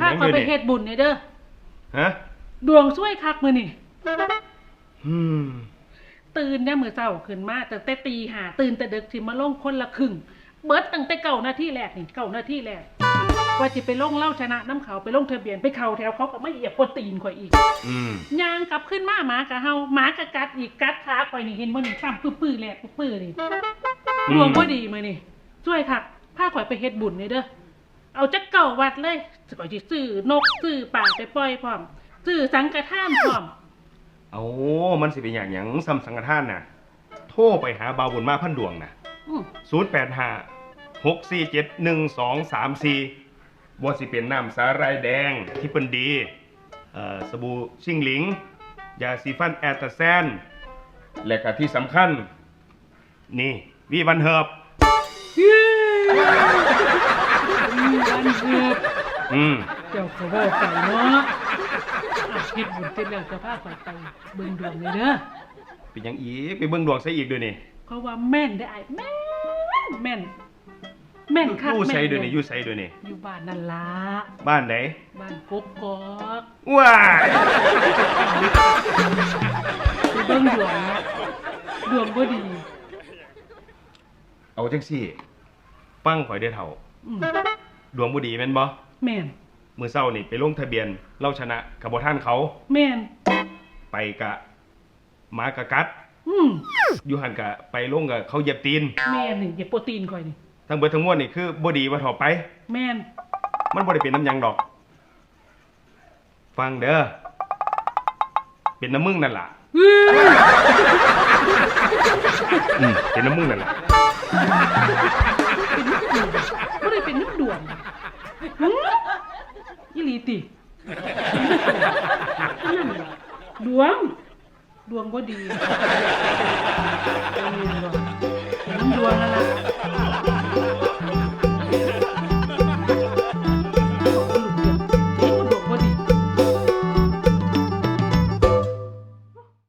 เท่าแม่นพายังเขาเด้อไปนี่เฮ็ดบุญนี่เด้อ ฮะดวงช่วยคักมื้อนี่ อืมตื่นเนี่ยมื้อเช้าขึ้นมาตั้งแต่ตีห้าตื่นแต่ดึกสิมาลงคนละครึ่ง เบิดตั้งแต่เก้านาทีแรกนี่เก้านาทีแรกว่าสิไปลงเล่าชนะน้ำเขาไปลงทะเบียนไปเข้าแถวเขาก็ไม่เหยียบโปรตีนข่อยอีกอืมย่างกลับขึ้นมาหมากะเฮาหมากะกัดอีกกัดขาข่อยนี่เห็นบ่นี่ซ้ำปื้อๆแหลกปื้อๆนี่ดวงบ่ดีมื้อนี่ช่วยคักพาข่อยไปเฮ็ดบุญนี่เด้อ เอาจักเก่าวัดเลยข่อยสิซื้อนกซื้อปลาไปปล่อยพร้อมซื้อสังฆทานพร้อม เอามันสิเป็นอย่างหยังซ้ำสังฆทานน่ะ โทรไปหาบาวบุญมาพันดวงน่ะอืม085 647 1234บ่สิเป็นน้ำสาหร่ายแดงที่เปิ้นดี เอ่อสบู่ชิงหลิง ยาสีฟันแอตตาแซน และก็ที่สำคัญ นี่วีวันเฮิร์บมีวันเกิด อืมเจ้าก็เว้าไปเนาะอะเฮ็ดบุญเสร็จแล้วจะพาข่อยไปเบิ่งดวงนี่เด้อเป็นหยังอีกไปเบิ่งดวงซะอีกด้วยนี่เขาว่าแม่นได้ออ้ายแม่นแม่น แม่นคักอยู่แม่ใส่นด้วยนี่อยู่ใส่ด้วยนี่อยู่บ้านนั่นล่ะบ้านไหนบ้านกกอกว้ายไปเบิ่งดวงเนาะดวงบ่ดี เอาจังซี่ปังข่อยได้อเท่า อืม ดวงบ่ดีแม่นบ่แม่นมื้อเช้านี่ไปลงทะเบียนเล่าชนะกับบ่ท่านเขา แม่นไปกะหมากะกัดอืมอยู่หันกะไปลงกะเขาเหยียบตีน แม่นนี่อย่าโปรตีนข่อยนี่ทั้งเบิดทั้งมวลนี่คือบ่ดีว่าถอไป แม่นมันบ่ได้เป็นน้ำหยังดอก ฟังเด้อเป็นน้ำมึงนั่นล่ะอื้ออืมเป็นน้ำมึงนั่นล่ะ บ่ได้เป็นน้ำดวงหืออีหลี ตินั่นล่ะดวง ดวงบ่ดีเป็นน้ำดวงนั่นล่ะ